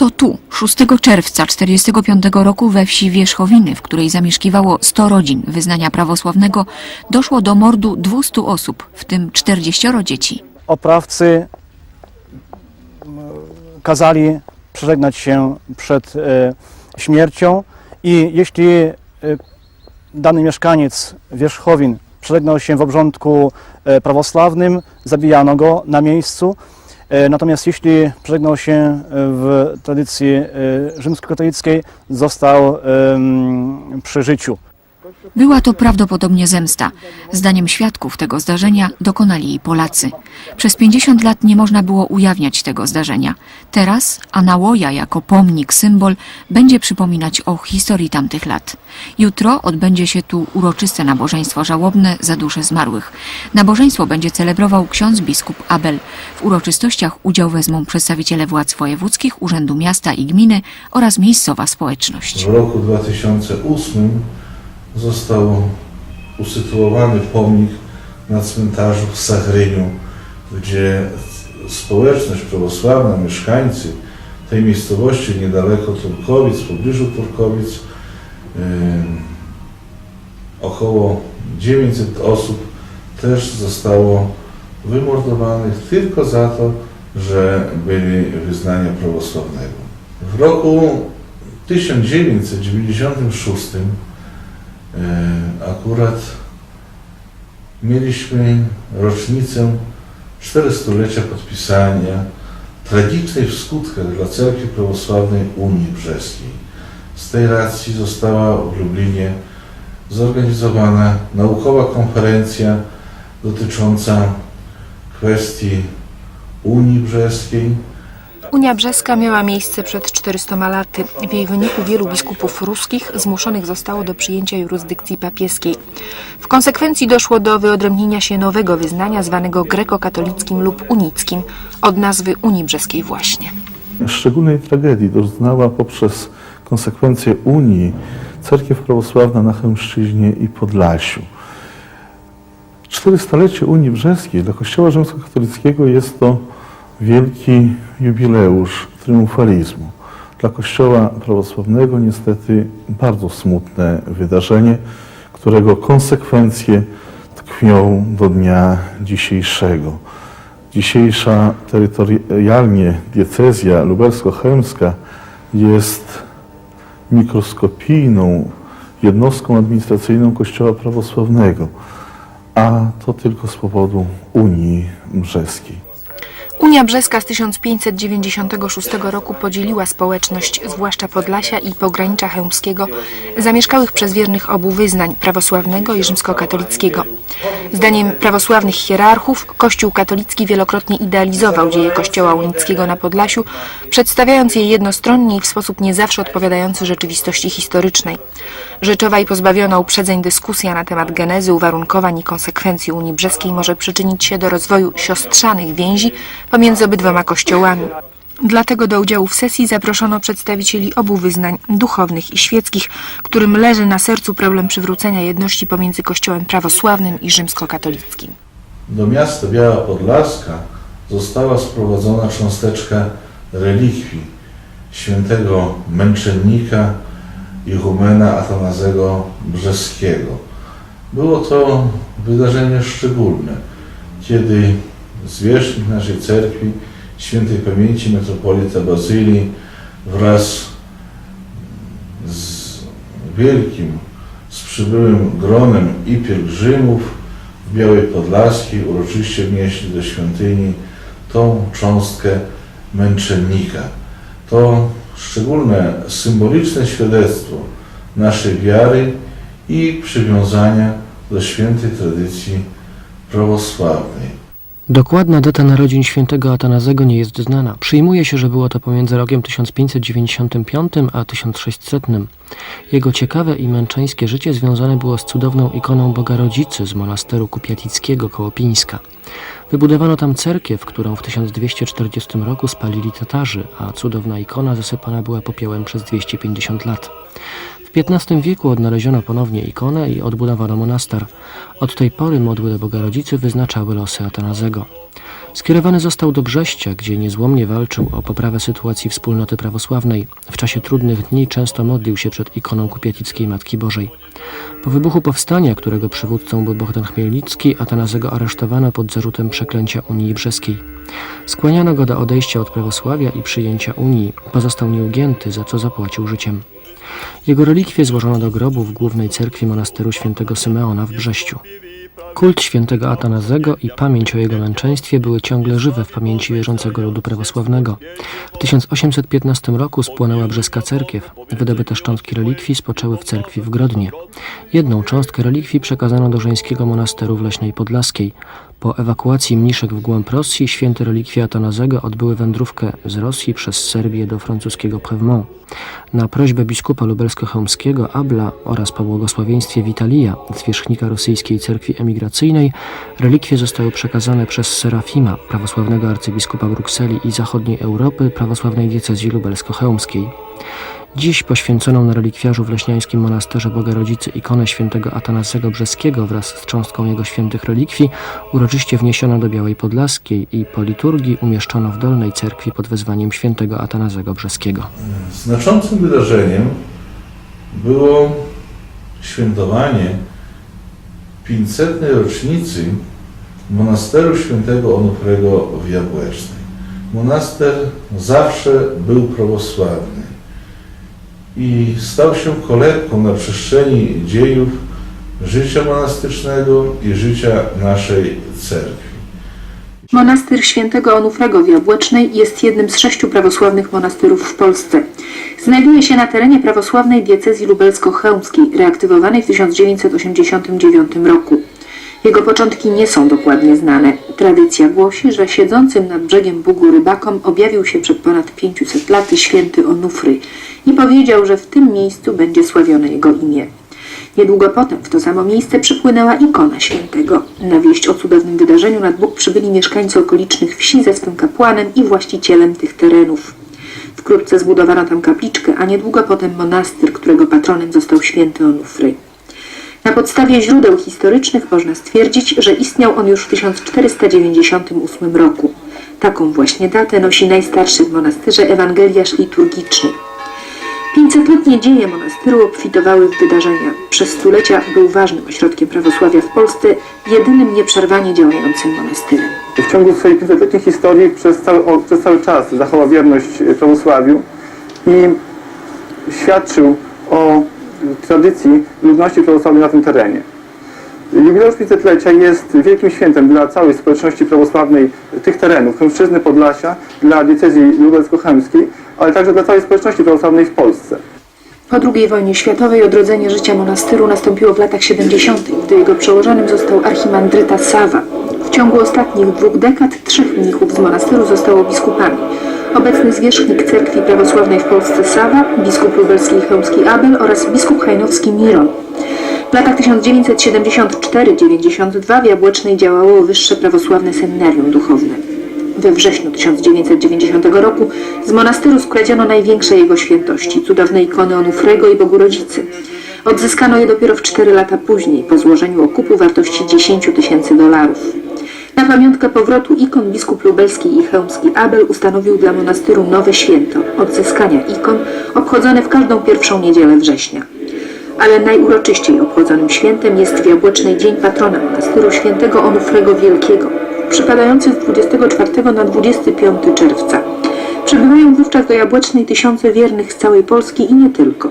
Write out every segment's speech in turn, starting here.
To tu, 6 czerwca 1945 roku we wsi Wierzchowiny, w której zamieszkiwało 100 rodzin wyznania prawosławnego, doszło do mordu 200 osób, w tym 40 dzieci. oprawcy m, kazali przeżegnać się przed e, śmiercią i jeśli e, dany mieszkaniec Wierzchowin przeżegnał się w obrządku e, prawosławnym, zabijano go na miejscu. E, Natomiast jeśli przeżegnał się e, w tradycji e, rzymskokatolickiej, został przy życiu. Była to prawdopodobnie zemsta. Zdaniem świadków tego zdarzenia dokonali jej Polacy. Przez 50 lat nie można było ujawniać tego zdarzenia. Teraz Anałoja jako pomnik, symbol będzie przypominać o historii tamtych lat. Jutro odbędzie się tu uroczyste nabożeństwo żałobne za dusze zmarłych. Nabożeństwo będzie celebrował ksiądz biskup Abel. W uroczystościach udział wezmą przedstawiciele władz wojewódzkich, Urzędu Miasta i Gminy oraz miejscowa społeczność. W roku 2008 został usytuowany pomnik na cmentarzu w Sachryniu, gdzie społeczność prawosławna, mieszkańcy tej miejscowości niedaleko Turkowic, w pobliżu Turkowic, około 900 osób też zostało wymordowanych tylko za to, że byli wyznania prawosławnego. W roku 1996 e, akurat mieliśmy rocznicę 400-lecia podpisania tragicznej w skutkach dla Cerkwi Prawosławnej Unii Brzeskiej. Z tej racji została w Lublinie zorganizowana naukowa konferencja dotycząca kwestii Unii Brzeskiej, Unia Brzeska miała miejsce przed 400 laty. W jej wyniku wielu biskupów ruskich zmuszonych zostało do przyjęcia jurysdykcji papieskiej. W konsekwencji doszło do wyodrębnienia się nowego wyznania zwanego grekokatolickim lub unickim, od nazwy Unii Brzeskiej właśnie. Szczególnej tragedii doznała poprzez konsekwencje Unii Cerkiew Prawosławna na Chełmszczyźnie i Podlasiu. 400-lecie Unii Brzeskiej dla Kościoła Rzymskokatolickiego jest to wielki jubileusz triumfalizmu. Dla Kościoła Prawosławnego niestety bardzo smutne wydarzenie, którego konsekwencje tkwią do dnia dzisiejszego. Dzisiejsza terytorialnie diecezja lubelsko-chełmska jest mikroskopijną jednostką administracyjną Kościoła Prawosławnego, a to tylko z powodu Unii Brzeskiej. Unia Brzeska z 1596 roku podzieliła społeczność, zwłaszcza Podlasia i pogranicza chełmskiego, zamieszkałych przez wiernych obu wyznań prawosławnego i rzymskokatolickiego. Zdaniem prawosławnych hierarchów, Kościół katolicki wielokrotnie idealizował dzieje Kościoła unickiego na Podlasiu, przedstawiając je jednostronnie i w sposób nie zawsze odpowiadający rzeczywistości historycznej. Rzeczowa i pozbawiona uprzedzeń dyskusja na temat genezy, uwarunkowań i konsekwencji Unii Brzeskiej może przyczynić się do rozwoju siostrzanych więzi pomiędzy obydwoma kościołami. Dlatego do udziału w sesji zaproszono przedstawicieli obu wyznań duchownych i świeckich, którym leży na sercu problem przywrócenia jedności pomiędzy Kościołem prawosławnym i rzymskokatolickim. do miasta Biała Podlaska została sprowadzona cząsteczka relikwii świętego męczennika Ichumena Atanazego Brzeskiego. Było to wydarzenie szczególne, kiedy zwierzchnik naszej cerkwi, świętej pamięci metropolita Bazylii wraz z wielkim, z przybyłym gronem i pielgrzymów w Białej Podlaskiej uroczyście wnieśli do świątyni tą cząstkę męczennika. To szczególne symboliczne świadectwo naszej wiary i przywiązania do świętej tradycji prawosławnej. Dokładna data narodzin świętego Atanazego nie jest znana. Przyjmuje się, że było to pomiędzy rokiem 1595 a 1600. Jego ciekawe i męczeńskie życie związane było z cudowną ikoną Boga Rodzicy z monasteru kupiatickiego koło Pińska. Wybudowano tam cerkiew, którą w 1240 roku spalili Tatarzy, a cudowna ikona zasypana była popiołem przez 250 lat. W XV wieku odnaleziono ponownie ikonę i odbudowano monaster. Od tej pory modły do Boga Rodzicy wyznaczały losy Atanazego. Skierowany został do Brześcia, gdzie niezłomnie walczył o poprawę sytuacji wspólnoty prawosławnej. W czasie trudnych dni często modlił się przed ikoną Kupiatickiej Matki Bożej. Po wybuchu powstania, którego przywódcą był Bohdan Chmielnicki, Atanazego aresztowano pod zarzutem przeklęcia Unii Brzeskiej. Skłaniano go do odejścia od prawosławia i przyjęcia Unii. Pozostał nieugięty, za co zapłacił życiem. Jego relikwie złożono do grobu w głównej cerkwi monasteru świętego Symeona w Brześciu. Kult świętego Atanazego i pamięć o jego męczeństwie były ciągle żywe w pamięci wierzącego ludu prawosławnego. W 1815 roku spłonęła brzeska cerkiew. Wydobyte szczątki relikwii spoczęły w cerkwi w Grodnie. Jedną cząstkę relikwii przekazano do żeńskiego monasteru w Leśnej Podlaskiej. Po ewakuacji mniszek w głąb Rosji święte relikwie Atanazego odbyły wędrówkę z Rosji przez Serbię do francuskiego Prévmont. Na prośbę biskupa lubelsko-chełmskiego Abla oraz po błogosławieństwie Witalia, zwierzchnika rosyjskiej cerkwi emigracyjnej, relikwie zostały przekazane przez Serafima, prawosławnego arcybiskupa Brukseli i zachodniej Europy, prawosławnej diecezji lubelsko-chełmskiej. Dziś poświęconą na relikwiarzu w Leśniańskim Monasterze Boga Rodzicy ikonę świętego Atanasego Brzeskiego wraz z cząstką jego świętych relikwii uroczyście wniesiono do Białej Podlaskiej i po liturgii umieszczono w dolnej cerkwi pod wezwaniem świętego Atanazego Brzeskiego. Znaczącym wydarzeniem było świętowanie 500. rocznicy monasteru świętego Onufrego w Jabłecznej. Monaster zawsze był prawosławny i stał się kolebką na przestrzeni dziejów życia monastycznego i życia naszej cerkwi. Monastyr świętego Onufrego w Jabłecznej jest jednym z sześciu prawosławnych monasterów w Polsce. Znajduje się na terenie prawosławnej diecezji lubelsko-chełmskiej, reaktywowanej w 1989 roku. Jego początki nie są dokładnie znane. Tradycja głosi, że siedzącym nad brzegiem Bugu rybakom objawił się przed ponad 500 laty święty Onufry i powiedział, że w tym miejscu będzie sławione jego imię. Niedługo potem w to samo miejsce przypłynęła ikona świętego. Na wieść o cudownym wydarzeniu nad Bóg przybyli mieszkańcy okolicznych wsi ze swym kapłanem i właścicielem tych terenów. Wkrótce zbudowano tam kapliczkę, a niedługo potem monastyr, którego patronem został święty Onufry. Na podstawie źródeł historycznych można stwierdzić, że istniał on już w 1498 roku. Taką właśnie datę nosi najstarszy w monastyrze ewangeliarz liturgiczny. 500-letnie dzieje monastyru obfitowały w wydarzenia. Przez stulecia był ważnym ośrodkiem prawosławia w Polsce, jedynym nieprzerwanie działającym monastyrem. W ciągu swojej 500-letniej historii przez cały, przez cały czas zachował wierność prawosławiu i świadczył o tradycji ludności prawosławnej na tym terenie. Jubileusz 500-lecia jest wielkim świętem dla całej społeczności prawosławnej tych terenów, Chełmszczyzny, Podlasia, dla diecezji lubelsko-chełmskiej, ale także dla całej społeczności prawosławnej w Polsce. Po II wojnie światowej odrodzenie życia monastyru nastąpiło w latach 70., gdy jego przełożonym został archimandryta Sawa. W ciągu ostatnich dwóch dekad trzech mnichów z monastyru zostało biskupami. Obecny zwierzchnik cerkwi prawosławnej w Polsce Sawa, biskup lubelski i chełmski Abel oraz biskup hajnowski Miron. W latach 1994-92 w Jabłecznej działało wyższe prawosławne seminarium duchowne. We wrześniu 1990 roku z monastyru skradziono największe jego świętości, cudowne ikony Onufrego i Bogu Rodzicy. Odzyskano je dopiero w 4 lata później, po złożeniu okupu wartości 10 tysięcy dolarów. Na pamiątkę powrotu ikon biskup lubelski i chełmski Abel ustanowił dla monastyru nowe święto, odzyskania ikon, obchodzone w każdą pierwszą niedzielę września. Ale najuroczyściej obchodzonym świętem jest w Dzień Patrona monastyru świętego Onufrego Wielkiego, przypadający z 24 na 25 czerwca. Przybywają wówczas do Jabłecznej tysiące wiernych z całej Polski i nie tylko.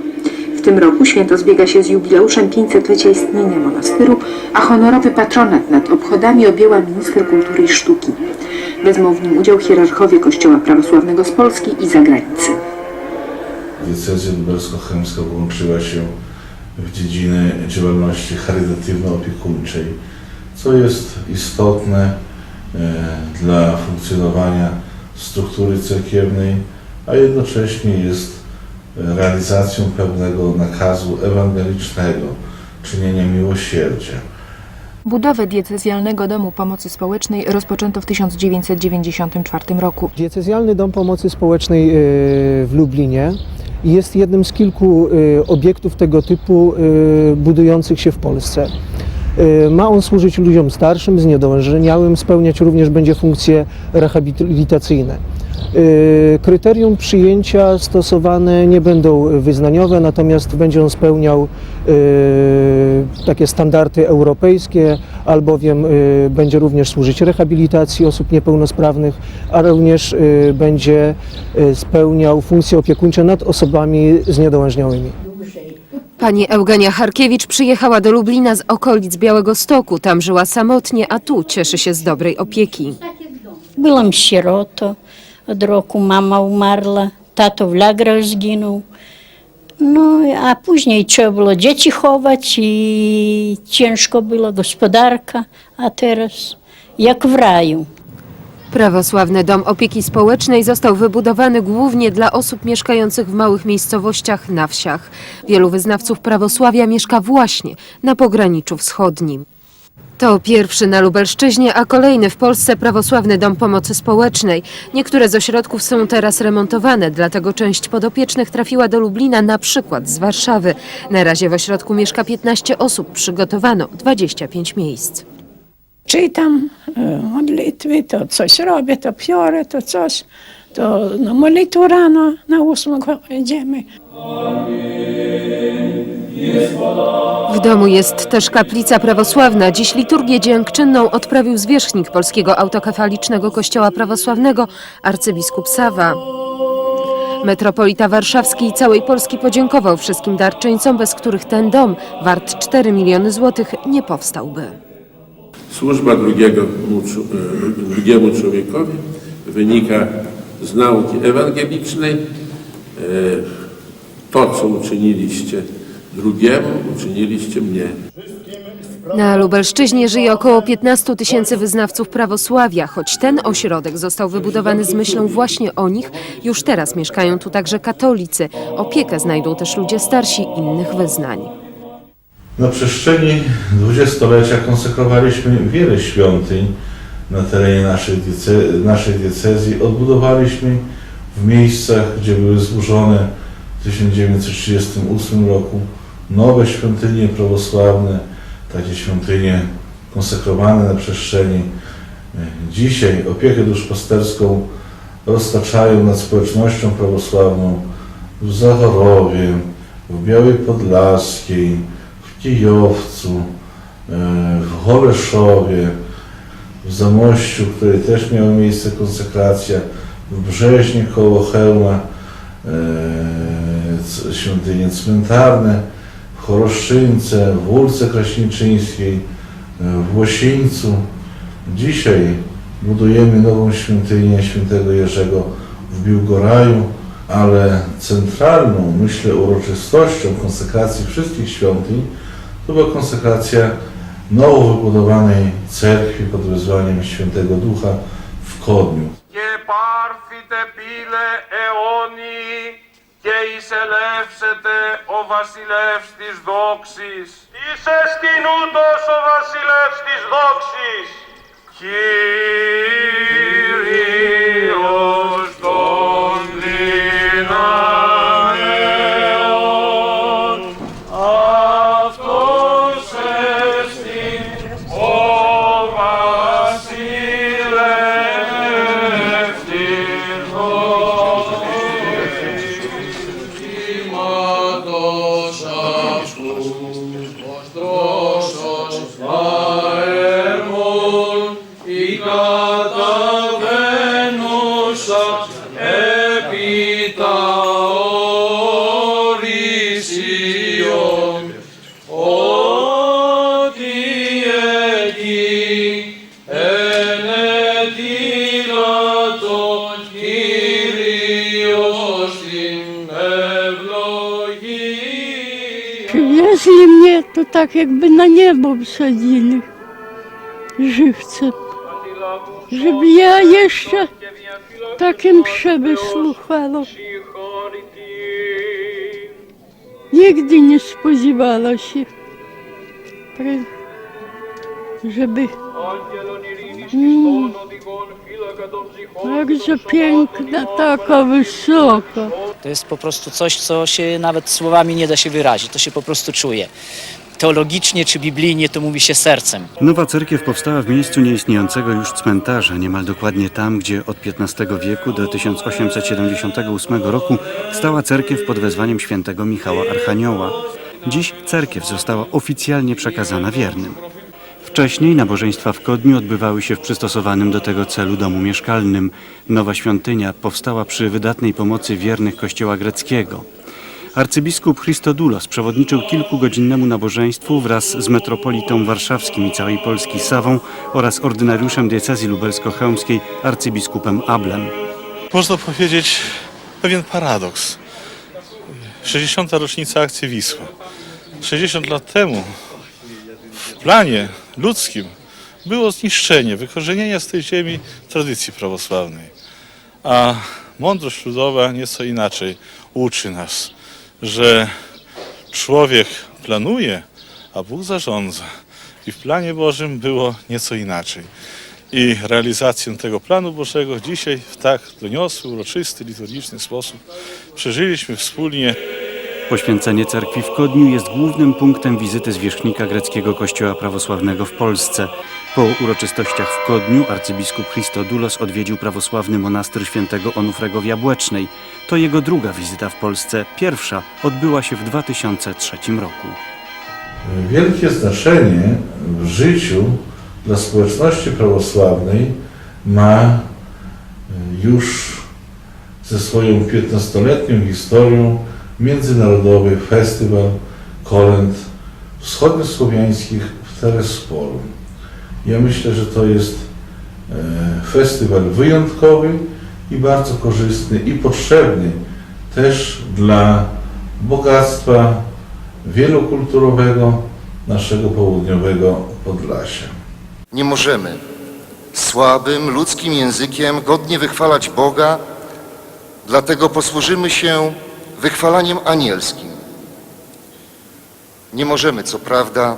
W tym roku święto zbiega się z jubileuszem 500-lecia istnienia monastyru, a honorowy patronat nad obchodami objęła minister kultury i sztuki. Wezmą w nim udział hierarchowie Kościoła Prawosławnego z Polski i zagranicy. Diecezja lubelsko-chełmska włączyła się w dziedzinę działalności charytatywno-opiekuńczej, co jest istotne e, dla funkcjonowania struktury cerkiewnej, a jednocześnie jest realizacją pewnego nakazu ewangelicznego, czynienia miłosierdzia. Budowę diecezjalnego domu pomocy społecznej rozpoczęto w 1994 roku. Diecezjalny Dom Pomocy Społecznej e, w Lublinie jest jednym z kilku e, obiektów tego typu e, budujących się w Polsce. Ma on służyć ludziom starszym, zniedołężeniałym, spełniać również będzie funkcje rehabilitacyjne. Y, Kryterium przyjęcia stosowane nie będą wyznaniowe, natomiast będzie on spełniał y, takie standardy europejskie, albowiem y, będzie również służyć rehabilitacji osób niepełnosprawnych, a również będzie spełniał funkcje opiekuńcze nad osobami zniedołężniałymi. Pani Eugenia Harkiewicz przyjechała do Lublina z okolic Białego Stoku. Tam żyła samotnie, a tu cieszy się z dobrej opieki. Byłam sierotą. Od roku mama umarła, tato w lagrach zginął. No, a później trzeba było dzieci chować i ciężko było, gospodarka, a teraz jak w raju. Prawosławny Dom Opieki Społecznej został wybudowany głównie dla osób mieszkających w małych miejscowościach na wsiach. Wielu wyznawców prawosławia mieszka właśnie na pograniczu wschodnim. To pierwszy na Lubelszczyźnie, a kolejny w Polsce prawosławny dom pomocy społecznej. Niektóre z ośrodków są teraz remontowane, dlatego część podopiecznych trafiła do Lublina na przykład z Warszawy. Na razie w ośrodku mieszka 15 osób, przygotowano 25 miejsc. Czytam e, modlitwy, to coś robię, to piorę, to coś To na молитву rano na ósmą idziemy. W domu jest też kaplica prawosławna. Dziś liturgię dziękczynną odprawił zwierzchnik Polskiego Autokefalicznego Kościoła Prawosławnego, arcybiskup Sawa. Metropolita Warszawski i całej Polski podziękował wszystkim darczyńcom, bez których ten dom, wart 4 miliony złotych, nie powstałby. Służba drugiego, mu czu- e, drugiemu człowiekowi wynika z nauki ewangelicznej. E, To, co uczyniliście drugiemu, uczyniliście mnie. Na Lubelszczyźnie żyje około 15 tysięcy wyznawców prawosławia. Choć ten ośrodek został wybudowany z myślą właśnie o nich, już teraz mieszkają tu także katolicy. Opiekę znajdą też ludzie starsi innych wyznań. Na przestrzeni dwudziestolecia konsekrowaliśmy wiele świątyń na terenie naszej, diece, naszej diecezji. Odbudowaliśmy w miejscach, gdzie były zburzone w 1938 roku nowe świątynie prawosławne, takie świątynie konsekrowane na przestrzeni. e, Dzisiaj opiekę duszpasterską roztaczają nad społecznością prawosławną w Zachorowie, w Białej Podlaskiej, w Kijowcu, e, w Holeszowie, w Zamościu, w której też miała miejsce konsekracja, w Brzeźnie koło Chełma, e, świątynie cmentarne, w Choroszczynce, w Wólce Kraśniczyńskiej, e, w Łosieńcu. Dzisiaj budujemy nową świątynię świętego Jerzego w Biłgoraju, ale centralną, myślę, uroczystością konsekracji wszystkich świątyń to była konsekracja nowo wybudowanej cerkwi pod wezwaniem Świętego Ducha w Kodniu. και πάρθητε πύλε αιώνιοι και εισελεύσετε ο βασιλεύς της δόξης. Εις εσκηνούτος ο βασιλεύς της δόξης. Κύριος i mnie to tak jakby na niebo wsadzili żywcem, żeby ja jeszcze takie msze wysłuchała. Nigdy nie spodziewała się, żeby... Mm także piękna, taka wysoka. To jest po prostu coś, co się nawet słowami nie da się wyrazić, to się po prostu czuje. teologicznie czy biblijnie to mówi się sercem. Nowa cerkiew powstała w miejscu nieistniejącego już cmentarza, niemal dokładnie tam, gdzie od XV wieku do 1878 roku stała cerkiew pod wezwaniem świętego Michała Archanioła. Dziś cerkiew została oficjalnie przekazana wiernym. Wcześniej nabożeństwa w Kodniu odbywały się w przystosowanym do tego celu domu mieszkalnym. Nowa świątynia powstała przy wydatnej pomocy wiernych kościoła greckiego. Arcybiskup Christodoulos przewodniczył kilkugodzinnemu nabożeństwu wraz z metropolitą warszawskim i całej Polski Sawą oraz ordynariuszem diecezji lubelsko-chełmskiej arcybiskupem Ablem. Można powiedzieć pewien paradoks. 60. rocznica akcji Wisła. 60 lat temu w planie ludzkim było zniszczenie, wykorzenienie z tej ziemi tradycji prawosławnej. A mądrość ludowa nieco inaczej uczy nas, że człowiek planuje, a Bóg zarządza. I w planie Bożym było nieco inaczej. I realizację tego planu Bożego dzisiaj w tak doniosły, uroczysty, liturgiczny sposób przeżyliśmy wspólnie. Poświęcenie cerkwi w Kodniu jest głównym punktem wizyty zwierzchnika greckiego kościoła prawosławnego w Polsce. Po uroczystościach w Kodniu arcybiskup Christodoulos odwiedził prawosławny monastyr świętego Onufrego w Jabłecznej. To jego druga wizyta w Polsce. Pierwsza odbyła się w 2003 roku. Wielkie znaczenie w życiu dla społeczności prawosławnej ma e, już ze swoją 15-letnią historią Międzynarodowy Festiwal Kolęd Wschodniosłowiańskich w Terespolu. Ja myślę, że to jest e, festiwal wyjątkowy i bardzo korzystny i potrzebny też dla bogactwa wielokulturowego naszego południowego Podlasia. Nie możemy słabym ludzkim językiem godnie wychwalać Boga, dlatego posłużymy się wychwalaniem anielskim. Nie możemy, co prawda,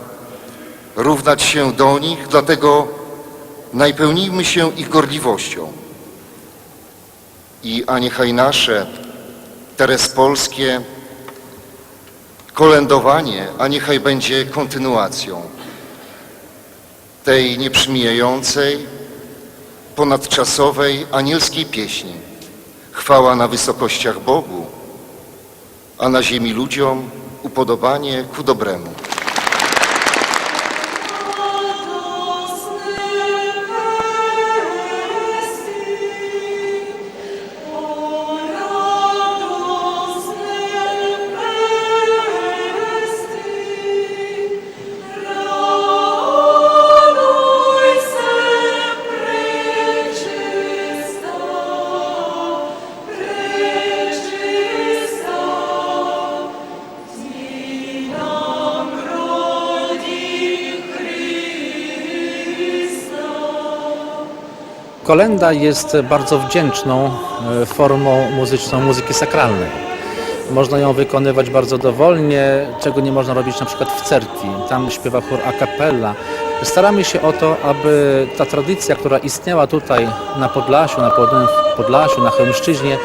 równać się do nich, dlatego najpełnijmy się ich gorliwością. I a niechaj nasze, terespolskie kolędowanie, a niechaj będzie kontynuacją tej nieprzymijającej, ponadczasowej, anielskiej pieśni. Chwała na wysokościach Bogu, a na ziemi ludziom upodobanie ku dobremu. Kolenda jest bardzo wdzięczną e, formą muzyczną muzyki sakralnej. Można ją wykonywać bardzo dowolnie, czego nie można robić na przykład w cerkwi. Tam śpiewa chór a cappella. Staramy się o to, aby ta tradycja, która istniała tutaj na Podlasiu, na Podlasiu, na Chełmszczyźnie,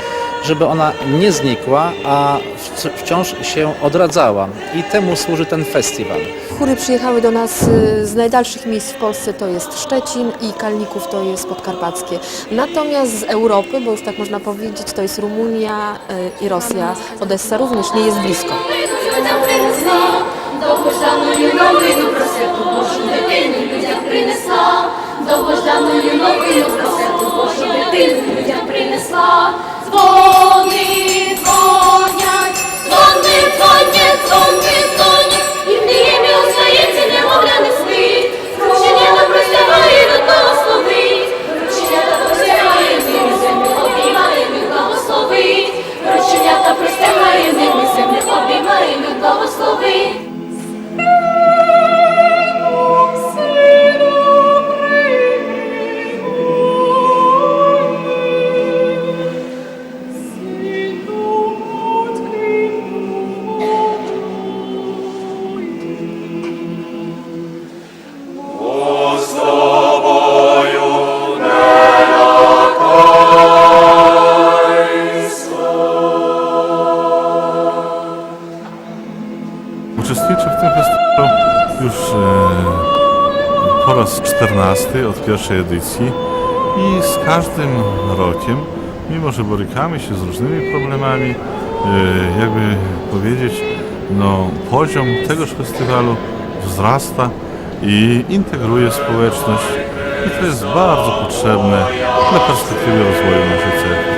żeby ona nie znikła, a wc- wciąż się odradzała. I temu służy ten festiwal. Chóry przyjechały do nas y, z najdalszych miejsc w Polsce, to jest Szczecin i Kalników to jest Podkarpackie. Natomiast z Europy, bo już tak można powiedzieć, to jest Rumunia y, i Rosja. Odessa również nie jest blisko. До Божданої новину про святу Божу дитину людям принесла. До Божданої новину про святу Божу дитину людям принесла. Вони дзвонять, вони дзвонять, дзвонять, 14 od pierwszej edycji i z każdym rokiem, mimo że borykamy się z różnymi problemami, e, jakby powiedzieć, no, poziom tegoż festiwalu wzrasta i integruje społeczność i to jest bardzo potrzebne dla perspektywy rozwoju naszej cerkwi.